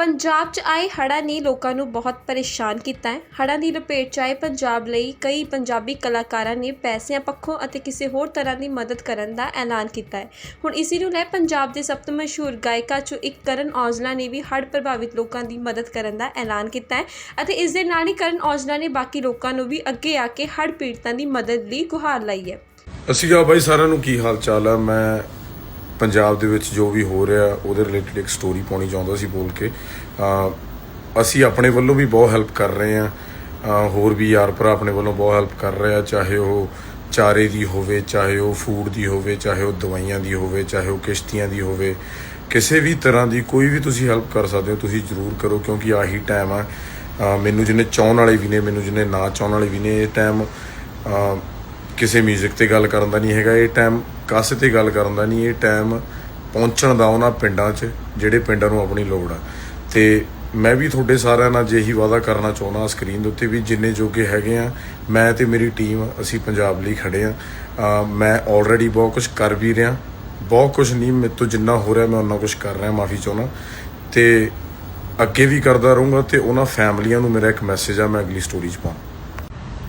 ਪੰਜਾਬ 'ਚ ਆਏ ਹੜ੍ਹਾਂ ਨੇ ਲੋਕਾਂ ਨੂੰ ਬਹੁਤ ਪਰੇਸ਼ਾਨ ਕੀਤਾ ਹੈ। ਹੜ੍ਹਾਂ ਦੀ ਲਪੇਟ 'ਚ ਆਏ ਪੰਜਾਬ ਲਈ ਕਈ ਪੰਜਾਬੀ ਕਲਾਕਾਰਾਂ ਨੇ ਪੈਸਿਆਂ ਪੱਖੋਂ ਅਤੇ ਕਿਸੇ ਹੋਰ ਤਰ੍ਹਾਂ ਦੀ ਮਦਦ ਕਰਨ ਦਾ ਐਲਾਨ ਕੀਤਾ ਹੈ। ਹੁਣ ਇਸੇ ਨੂੰ ਲੈ ਪੰਜਾਬ ਦੇ ਸਭ ਤੋਂ ਮਸ਼ਹੂਰ ਗਾਇਕਾਂ 'ਚੋਂ ਇੱਕ ਕਰਨ ਔਜਲਾ ਨੇ ਵੀ ਹੜ੍ਹ ਪ੍ਰਭਾਵਿਤ ਲੋਕਾਂ ਦੀ ਮਦਦ ਕਰਨ ਦਾ ਐਲਾਨ ਕੀਤਾ ਹੈ ਅਤੇ ਇਸ ਦੇ ਨਾਲ ਹੀ ਕਰਨ ਔਜਲਾ ਨੇ ਬਾਕੀ ਲੋਕਾਂ ਨੂੰ ਵੀ ਅੱਗੇ ਆ ਕੇ ਹੜ੍ਹ ਪੀੜਤਾਂ ਦੀ ਮਦਦ ਲਈ ਗੁਹਾਰ ਲਾਈ ਹੈ। ਅਸੀਂ ਕਹਾ, ਬਾਈ ਸਾਰਿਆਂ ਨੂੰ ਕੀ ਹਾਲ ਚਾਲ ਹੈ ਮੈਂ ਪੰਜਾਬ ਦੇ ਵਿੱਚ ਜੋ ਵੀ ਹੋ ਰਿਹਾ, ਉਹਦੇ ਰਿਲੇਟਡ ਇੱਕ ਸਟੋਰੀ ਪਾਉਣੀ ਚਾਹੁੰਦਾ ਸੀ ਬੋਲ ਕੇ। ਅਸੀਂ ਆਪਣੇ ਵੱਲੋਂ ਵੀ ਬਹੁਤ ਹੈਲਪ ਕਰ ਰਹੇ ਹਾਂ। ਹੋਰ ਵੀ ਯਾਰ ਭਰਾ ਆਪਣੇ ਵੱਲੋਂ ਬਹੁਤ ਹੈਲਪ ਕਰ ਰਹੇ ਆ, ਚਾਹੇ ਉਹ ਚਾਰੇ ਦੀ ਹੋਵੇ, ਚਾਹੇ ਉਹ ਫੂਡ ਦੀ ਹੋਵੇ, ਚਾਹੇ ਉਹ ਦਵਾਈਆਂ ਦੀ ਹੋਵੇ, ਚਾਹੇ ਉਹ ਕਿਸ਼ਤੀਆਂ ਦੀ ਹੋਵੇ। ਕਿਸੇ ਵੀ ਤਰ੍ਹਾਂ ਦੀ ਕੋਈ ਵੀ ਤੁਸੀਂ ਹੈਲਪ ਕਰ ਸਕਦੇ ਹੋ, ਤੁਸੀਂ ਜ਼ਰੂਰ ਕਰੋ, ਕਿਉਂਕਿ ਆਹੀ ਟਾਈਮ ਆ। ਮੈਨੂੰ ਜਿਹਨੇ ਚਾਹਣ ਵਾਲੇ ਵੀ ਨੇ, ਮੈਨੂੰ ਜਿਹਨੇ ਨਾ ਚਾਹਣ ਵਾਲੇ ਵੀ ਨੇ, ਇਹ ਟਾਈਮ ਕਿਸੇ 뮤직 ਤੇ ਗੱਲ ਕਰਨ ਦਾ ਨਹੀਂ ਹੈਗਾ, ਇਹ ਟਾਈਮ ਕਾਸੇ ਤੇ ਗੱਲ ਕਰਨ ਦਾ ਨਹੀਂ, ਇਹ ਟਾਈਮ ਪਹੁੰਚਣ ਦਾ ਉਹਨਾਂ ਪਿੰਡਾਂ 'ਚ, ਜਿਹੜੇ ਪਿੰਡਾਂ ਨੂੰ ਆਪਣੀ ਲੋੜ ਆ। ਤੇ ਮੈਂ ਵੀ ਤੁਹਾਡੇ ਸਾਰਿਆਂ ਨਾਲ ਜਿਹੀ ਵਾਅਦਾ ਕਰਨਾ ਚਾਹੁੰਦਾ ਸਕਰੀਨ ਦੇ ਉੱਤੇ ਵੀ ਜਿੰਨੇ ਜੋਗੇ ਹੈਗੇ ਆ, ਮੈਂ ਤੇ ਮੇਰੀ ਟੀਮ ਅਸੀਂ ਪੰਜਾਬ ਲਈ ਖੜੇ ਆ। ਮੈਂ ਆਲਰੇਡੀ ਬਹੁਤ ਕੁਝ ਕਰ ਵੀ ਰਿਹਾ, ਬਹੁਤ ਕੁਝ ਨਹੀਂ, ਮੇਰੇ ਤੋਂ ਜਿੰਨਾ ਹੋ ਰਿਹਾ ਮੈਂ ਉਹਨਾਂ ਕੁਝ ਕਰ ਰਿਹਾ ਮਾਫੀ ਚਾਹੁੰਦਾ। ਤੇ ਅੱਗੇ ਵੀ ਕਰਦਾ ਰਹੂੰਗਾ ਤੇ ਉਹਨਾਂ ਫੈਮਲੀਆਂ ਨੂੰ ਮੇਰਾ ਇੱਕ ਮੈਸੇਜ ਆ, ਮੈਂ ਅਗਲੀ ਸਟੋਰੀ 'ਚ ਪਾਉਂ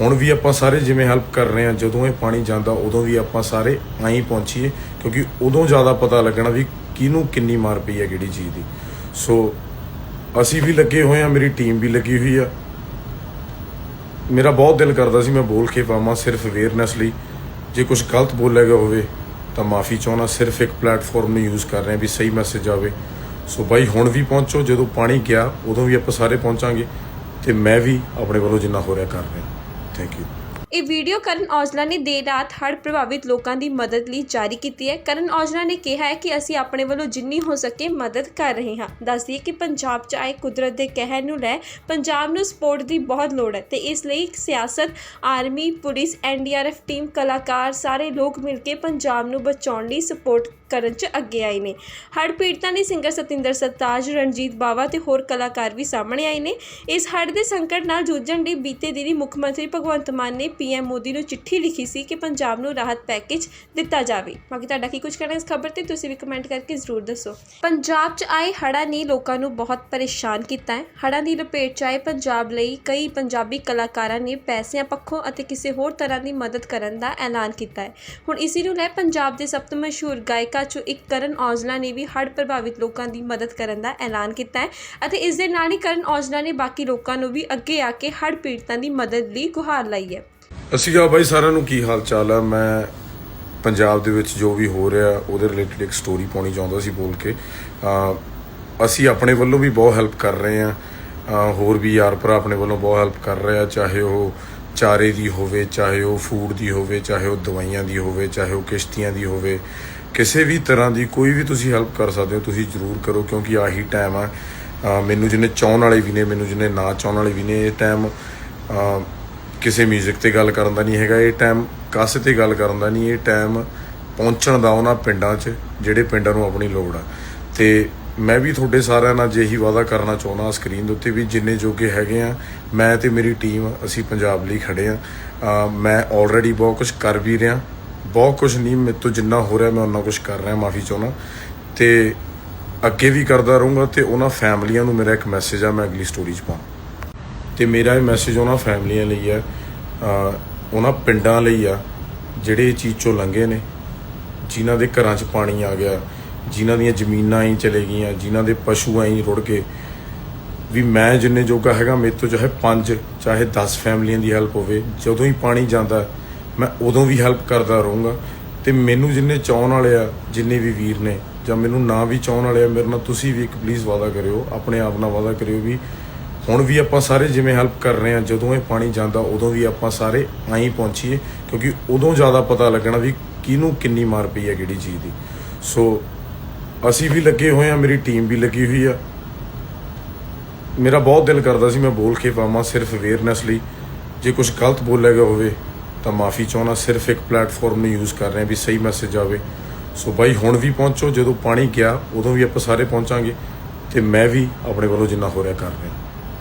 ਹੁਣ ਵੀ ਆਪਾਂ ਸਾਰੇ ਜਿਵੇਂ ਹੈਲਪ ਕਰ ਰਹੇ ਹਾਂ, ਜਦੋਂ ਇਹ ਪਾਣੀ ਜਾਂਦਾ, ਉਦੋਂ ਵੀ ਆਪਾਂ ਸਾਰੇ ਆਈ ਪਹੁੰਚੀਏ, ਕਿਉਂਕਿ ਉਦੋਂ ਜ਼ਿਆਦਾ ਪਤਾ ਲੱਗਣਾ ਵੀ ਕਿਹਨੂੰ ਕਿੰਨੀ ਮਾਰ ਪਈ ਹੈ ਕਿਹੜੀ ਚੀਜ਼ ਦੀ। ਸੋ ਅਸੀਂ ਵੀ ਲੱਗੇ ਹੋਏ ਆ ਮੇਰੀ ਟੀਮ ਵੀ ਲੱਗੀ ਹੋਈ ਆ। ਮੇਰਾ ਬਹੁਤ ਦਿਲ ਕਰਦਾ ਸੀ ਮੈਂ ਬੋਲ ਕੇ ਪਾਵਾਂ ਸਿਰਫ ਅਵੇਅਰਨੈਸ ਲਈ। ਜੇ ਕੁਝ ਗਲਤ ਬੋਲਿਆ ਗਿਆ ਹੋਵੇ, ਤਾਂ ਮਾਫੀ ਚਾਹੁੰਦਾ, ਸਿਰਫ ਇੱਕ ਪਲੇਟਫਾਰਮ ਨੂੰ ਯੂਜ਼ ਕਰ ਰਹੇ ਹਾਂ ਵੀ ਸਹੀ ਮੈਸੇਜ ਆਵੇ। ਸੋ ਬਾਈ, ਹੁਣ ਵੀ ਪਹੁੰਚੋ, ਜਦੋਂ ਪਾਣੀ ਗਿਆ, ਉਦੋਂ ਵੀ ਆਪਾਂ ਸਾਰੇ ਪਹੁੰਚਾਂਗੇ, ਤੇ ਮੈਂ ਵੀ ਆਪਣੇ ਵੱਲੋਂ ਜਿੰਨਾ ਹੋ ਰਿਹਾ ਕਰ ਰਿਹਾ। ਥੈਂਕ ਯੂ ਇਹ ਵੀਡੀਓ ਕਰਨ ਔਜਲਾ ਨੇ ਦੇਰ ਰਾਤ ਹੜ੍ਹ ਪ੍ਰਭਾਵਿਤ ਲੋਕਾਂ ਦੀ ਮਦਦ ਲਈ ਜਾਰੀ ਕੀਤੀ ਹੈ। ਕਰਨ ਔਜਲਾ ਨੇ ਕਿਹਾ ਹੈ ਕਿ ਅਸੀਂ ਆਪਣੇ ਵੱਲੋਂ ਜਿੰਨੀ ਹੋ ਸਕੇ ਮਦਦ ਕਰ ਰਹੇ ਹਾਂ। ਦੱਸਦੀ ਕਿ ਪੰਜਾਬ 'ਚ ਆਏ ਕੁਦਰਤ ਦੇ ਕਹਿਰ ਨੂੰ ਲੈ ਪੰਜਾਬ ਨੂੰ ਸਪੋਰਟ ਦੀ ਬਹੁਤ ਲੋੜ ਹੈ ਤੇ ਇਸ ਲਈ ਸਿਆਸਤ, ਆਰਮੀ, ਪੁਲਿਸ ਐਨਡੀਆਰਐਫ ਟੀਮ, ਕਲਾਕਾਰ ਸਾਰੇ ਲੋਕ ਮਿਲ ਕੇ ਪੰਜਾਬ ਨੂੰ ਬਚਾਉਣ ਲਈ ਸਪੋਰਟ ਕਰਨ 'ਚ ਅੱਗੇ ਆਏ ਨੇ। ਹੜ੍ਹ ਪੀੜਤਾਂ ਲਈ ਸਿੰਗਰ ਸਤਿੰਦਰ ਸਰਤਾਜ, ਰਣਜੀਤ ਬਾਵਾ ਤੇ ਹੋਰ ਕਲਾਕਾਰ ਵੀ ਸਾਹਮਣੇ ਆਏ ਨੇ। ਇਸ ਹੜ੍ਹ ਦੇ ਸੰਕਟ ਨਾਲ ਜੂਝਣ ਲਈ ਬੀਤੇ ਦਿਨੀ ਮੁੱਖ ਮੰਤਰੀ ਭਗਵੰਤ ਮਾਨ ਨੇ ਪੀਐਮ ਮੋਦੀ ਨੂੰ ਚਿੱਠੀ ਲਿਖੀ ਸੀ ਕਿ ਪੰਜਾਬ ਨੂੰ ਰਾਹਤ ਪੈਕੇਜ ਦਿੱਤਾ ਜਾਵੇ। ਬਾਕੀ ਤੁਹਾਡਾ ਕੀ ਕੁਝ ਕਹਿਣਾ ਇਸ ਖਬਰ ਤੇ, ਤੁਸੀਂ ਵੀ ਕਮੈਂਟ ਕਰਕੇ ਜ਼ਰੂਰ ਦੱਸੋ। ਪੰਜਾਬ 'ਚ ਆਏ ਹੜ੍ਹਾਂ ਨੇ ਲੋਕਾਂ ਨੂੰ ਬਹੁਤ ਪਰੇਸ਼ਾਨ ਕੀਤਾ ਹੈ। ਹੜ੍ਹਾਂ ਦੀ ਲਪੇਟ 'ਚ ਆਏ ਪੰਜਾਬ ਲਈ ਕਈ ਪੰਜਾਬੀ ਕਲਾਕਾਰਾਂ ਨੇ ਪੈਸਿਆਂ ਪੱਖੋਂ ਅਤੇ ਕਿਸੇ ਹੋਰ ਤਰ੍ਹਾਂ ਦੀ ਮਦਦ ਕਰਨ ਦਾ ਐਲਾਨ ਕੀਤਾ ਹੈ। ਹੁਣ ਇਸੇ ਨੂੰ ਲੈ ਪੰਜਾਬ ਦੇ ਸਭ ਤੋਂ ਮਸ਼ਹੂਰ ਗਾਇਕ 'ਚੋਂ ਇੱਕ ਕਰਨ ਔਜਲਾ ਨੇ ਵੀ ਹੜ੍ਹ ਪ੍ਰਭਾਵਿਤ ਲੋਕਾਂ ਦੀ ਮਦਦ ਕਰਨ ਦਾ ਐਲਾਨ ਕੀਤਾ ਹੈ ਅਤੇ ਇਸ ਦੇ ਨਾਲ ਹੀ ਕਰਨ ਔਜਲਾ ਨੇ ਬਾਕੀ ਲੋਕਾਂ ਨੂੰ ਵੀ ਅੱਗੇ ਆ ਕੇ ਹੜ੍ਹ ਪੀੜਤਾਂ ਦੀ ਮਦਦ ਲਈ ਗੁਹਾਰ ਲਾਈ ਹੈ। ਅਸੀਂ ਕਹਾ, ਬਾਈ, ਸਾਰਿਆਂ ਨੂੰ ਕੀ ਹਾਲ ਚਾਲ ਹੈ ਮੈਂ ਪੰਜਾਬ ਦੇ ਵਿੱਚ ਜੋ ਵੀ ਹੋ ਰਿਹਾ, ਉਹਦੇ ਰਿਲੇਟਡ ਇੱਕ ਸਟੋਰੀ ਪਾਉਣੀ ਚਾਹੁੰਦਾ ਸੀ ਬੋਲ ਕੇ। ਅਸੀਂ ਆਪਣੇ ਵੱਲੋਂ ਵੀ ਬਹੁਤ ਹੈਲਪ ਕਰ ਰਹੇ ਆ ਹੋਰ ਵੀ ਯਾਰ ਭਰਾ ਆਪਣੇ ਵੱਲੋਂ ਬਹੁਤ ਹੈਲਪ ਕਰ ਰਹੇ ਆ ਚਾਹੇ ਉਹ ਚਾਰੇ ਦੀ ਹੋਵੇ, ਚਾਹੇ ਉਹ ਫੂਡ ਦੀ ਹੋਵੇ, ਚਾਹੇ ਉਹ ਦਵਾਈਆਂ ਦੀ ਹੋਵੇ, ਚਾਹੇ ਉਹ ਕਿਸ਼ਤੀਆਂ ਦੀ ਹੋਵੇ। ਕਿਸੇ ਵੀ ਤਰ੍ਹਾਂ ਦੀ ਕੋਈ ਵੀ ਤੁਸੀਂ ਹੈਲਪ ਕਰ ਸਕਦੇ ਹੋ, ਤੁਸੀਂ ਜ਼ਰੂਰ ਕਰੋ ਕਿਉਂਕਿ ਆਹੀ ਟਾਈਮ ਆ। ਮੈਨੂੰ ਜਿਹਨੇ ਚਾਹਣ ਵਾਲੇ ਵੀ ਨੇ, ਮੈਨੂੰ ਜਿਹਨੇ ਨਾ ਚਾਹਣ ਵਾਲੇ ਵੀ ਨੇ, ਇਹ ਟਾਈਮ ਕਿਸੇ 뮤직 ਤੇ ਗੱਲ ਕਰਨ ਦਾ ਨਹੀਂ ਹੈਗਾ, ਇਹ ਟਾਈਮ ਕਾਸੇ ਤੇ ਗੱਲ ਕਰਨ ਦਾ ਨਹੀਂ, ਇਹ ਟਾਈਮ ਪਹੁੰਚਣ ਦਾ ਉਹਨਾਂ ਪਿੰਡਾਂ 'ਚ, ਜਿਹੜੇ ਪਿੰਡਾਂ ਨੂੰ ਆਪਣੀ ਲੋੜ ਆ। ਤੇ ਮੈਂ ਵੀ ਤੁਹਾਡੇ ਸਾਰਿਆਂ ਨਾਲ ਜਿਹੀ ਵਾਅਦਾ ਕਰਨਾ ਚਾਹੁੰਦਾ ਸਕਰੀਨ ਦੇ ਉੱਤੇ ਵੀ ਜਿੰਨੇ ਜੋਗੇ ਹੈਗੇ ਆ, ਮੈਂ ਤੇ ਮੇਰੀ ਟੀਮ ਅਸੀਂ ਪੰਜਾਬ ਲਈ ਖੜੇ ਆ। ਮੈਂ ਆਲਰੇਡੀ ਬਹੁਤ ਕੁਝ ਕਰ ਵੀ ਰਿਹਾ। ਬਹੁਤ ਕੁਝ ਨਹੀਂ ਮੇਰੇ ਤੋਂ ਜਿੰਨਾ ਹੋ ਰਿਹਾ ਮੈਂ ਉਹਨਾਂ ਕੁਝ ਕਰ ਰਿਹਾ ਮਾਫੀ ਚਾਹੁੰਦਾ। ਤੇ ਅੱਗੇ ਵੀ ਕਰਦਾ ਰਹੂੰਗਾ ਤੇ ਉਹਨਾਂ ਫੈਮਲੀਆਂ ਨੂੰ ਮੇਰਾ ਇੱਕ ਮੈਸੇਜ ਆ, ਮੈਂ ਅਗਲੀ ਸਟੋਰੀ 'ਚ ਪਾਉਂ ਤੇ ਮੇਰਾ ਇਹ ਮੈਸੇਜ ਉਹਨਾਂ ਫੈਮਲੀਆਂ ਲਈ ਆ ਉਹਨਾਂ ਪਿੰਡਾਂ ਲਈ ਆ, ਜਿਹੜੇ ਇਹ ਚੀਜ਼ ਚੋਂ ਲੰਘੇ ਨੇ, ਜਿਨ੍ਹਾਂ ਦੇ ਘਰਾਂ 'ਚ ਪਾਣੀ ਆ ਗਿਆ, ਜਿਨ੍ਹਾਂ ਦੀਆਂ ਜ਼ਮੀਨਾਂ ਹੀ ਚਲੇ ਗਈਆਂ, ਜਿਨ੍ਹਾਂ ਦੇ ਪਸ਼ੂ ਐਂ ਰੁੜ ਕੇ ਵੀ ਮੈਂ ਜਿੰਨੇ ਜੋਗਾ ਹੈਗਾ, ਮੇਰੇ ਤੋਂ ਚਾਹੇ 5 ਚਾਹੇ 10 ਫੈਮਲੀਆਂ ਦੀ ਹੈਲਪ ਹੋਵੇ, ਜਦੋਂ ਹੀ ਪਾਣੀ ਜਾਂਦਾ ਮੈਂ ਉਦੋਂ ਵੀ ਹੈਲਪ ਕਰਦਾ ਰਹੂੰਗਾ ਤੇ ਮੈਨੂੰ ਜਿੰਨੇ ਚਾਹਣ ਵਾਲੇ ਆ, ਜਿੰਨੇ ਵੀ ਵੀਰ ਨੇ, ਜਾਂ ਮੈਨੂੰ ਨਾ ਵੀ ਚਾਹਣ ਵਾਲੇ ਆ, ਮੇਰੇ ਨਾਲ ਤੁਸੀਂ ਵੀ ਇੱਕ ਪਲੀਜ਼ ਵਾਦਾ ਕਰਿਓ, ਆਪਣੇ ਆਪ ਨਾਲ ਵਾਦਾ ਕਰਿਓ ਵੀ ਹੁਣ ਵੀ ਆਪਾਂ ਸਾਰੇ ਜਿਵੇਂ ਹੈਲਪ ਕਰ ਰਹੇ ਆ, ਜਦੋਂ ਇਹ ਪਾਣੀ ਜਾਂਦਾ, ਉਦੋਂ ਵੀ ਆਪਾਂ ਸਾਰੇ ਆਈ ਪਹੁੰਚੀਏ, ਕਿਉਂਕਿ ਉਦੋਂ ਜ਼ਿਆਦਾ ਪਤਾ ਲੱਗਣਾ ਵੀ ਕਿਹਨੂੰ ਕਿੰਨੀ ਮਾਰ ਪਈ ਹੈ ਕਿਹੜੀ ਚੀਜ਼ ਦੀ। ਸੋ ਅਸੀਂ ਵੀ ਲੱਗੇ ਹੋਏ ਆ, ਮੇਰੀ ਟੀਮ ਵੀ ਲੱਗੀ ਹੋਈ ਆ। ਮੇਰਾ ਬਹੁਤ ਦਿਲ ਕਰਦਾ ਸੀ ਮੈਂ ਬੋਲ ਕੇ ਪਾਵਾਂ ਸਿਰਫ ਅਵੇਅਰਨੈਸ ਲਈ। ਜੇ ਕੁਝ ਗਲਤ ਬੋਲਿਆ ਗਿਆ ਹੋਵੇ ਤਾਂ ਮਾਫੀ ਚਾਹੁੰਦਾ, ਸਿਰਫ ਇੱਕ ਪਲੇਟਫਾਰਮ ਨੂੰ ਯੂਜ਼ ਕਰ ਰਹੇ ਹਾਂ ਵੀ ਸਹੀ ਮੈਸੇਜ ਆਵੇ। ਸੋ ਬਾਈ, ਹੁਣ ਵੀ ਪਹੁੰਚੋ, ਜਦੋਂ ਪਾਣੀ ਗਿਆ, ਉਦੋਂ ਵੀ ਆਪਾਂ ਸਾਰੇ ਪਹੁੰਚਾਂਗੇ ਤੇ ਮੈਂ ਵੀ ਆਪਣੇ ਵੱਲੋਂ ਜਿੰਨਾ ਹੋ ਰਿਹਾ ਕਰ ਰਿਹਾ।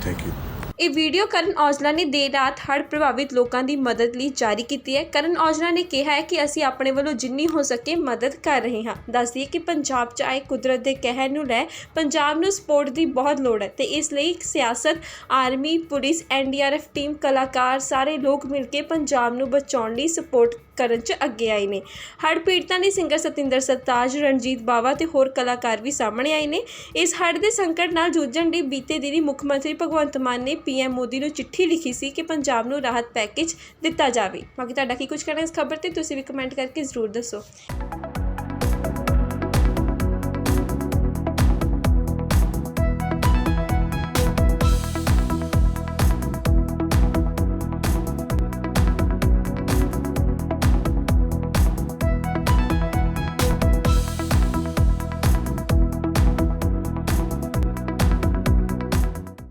ਥੈਂਕ ਯੂ ਇਹ ਵੀਡੀਓ ਕਰਨ ਔਜਲਾ ਨੇ ਦੇਰ ਰਾਤ ਹੜ੍ਹ ਪ੍ਰਭਾਵਿਤ ਲੋਕਾਂ ਦੀ ਮਦਦ ਲਈ ਜਾਰੀ ਕੀਤੀ ਹੈ। ਕਰਨ ਔਜਲਾ ਨੇ ਕਿਹਾ ਹੈ ਕਿ ਅਸੀਂ ਆਪਣੇ ਵੱਲੋਂ ਜਿੰਨੀ ਹੋ ਸਕੇ ਮਦਦ ਕਰ ਰਹੇ ਹਾਂ। ਦੱਸ ਕਿ ਪੰਜਾਬ 'ਚ ਆਏ ਕੁਦਰਤ ਦੇ ਕਹਿਰ ਨੂੰ ਲੈ ਪੰਜਾਬ ਨੂੰ ਸਪੋਰਟ ਦੀ ਬਹੁਤ ਲੋੜ ਹੈ ਤੇ ਇਸ ਲਈ ਸਿਆਸਤ, ਆਰਮੀ, ਪੁਲਿਸ ਐਨਡੀਆਰਐਫ ਟੀਮ, ਕਲਾਕਾਰ ਸਾਰੇ ਲੋਕ ਮਿਲ ਕੇ ਪੰਜਾਬ ਨੂੰ ਬਚਾਉਣ ਲਈ ਸਪੋਰਟ ਕਰਨ 'ਚ ਅੱਗੇ ਆਏ ਨੇ। ਹੜ੍ਹ ਪੀੜਤਾਂ ਲਈ ਸਿੰਗਰ ਸਤਿੰਦਰ ਸਰਤਾਜ, ਰਣਜੀਤ ਬਾਵਾ ਤੇ ਹੋਰ ਕਲਾਕਾਰ ਵੀ ਸਾਹਮਣੇ ਆਏ ਨੇ। ਇਸ ਹੜ੍ਹ ਦੇ ਸੰਕਟ ਨਾਲ ਜੂਝਣ ਲਈ ਬੀਤੇ ਦਿਨੀ ਮੁੱਖ ਮੰਤਰੀ ਭਗਵੰਤ ਮਾਨ ਨੇ ਪੀਐਮ ਮੋਦੀ ਨੂੰ ਚਿੱਠੀ ਲਿਖੀ ਸੀ ਕਿ ਪੰਜਾਬ ਨੂੰ ਰਾਹਤ ਪੈਕੇਜ ਦਿੱਤਾ ਜਾਵੇ। ਬਾਕੀ ਤੁਹਾਡਾ ਕੀ ਕੁਝ ਕਹਿਣਾ ਇਸ ਖਬਰ ਤੇ, ਤੁਸੀਂ ਵੀ ਕਮੈਂਟ ਕਰਕੇ ਜ਼ਰੂਰ ਦੱਸੋ।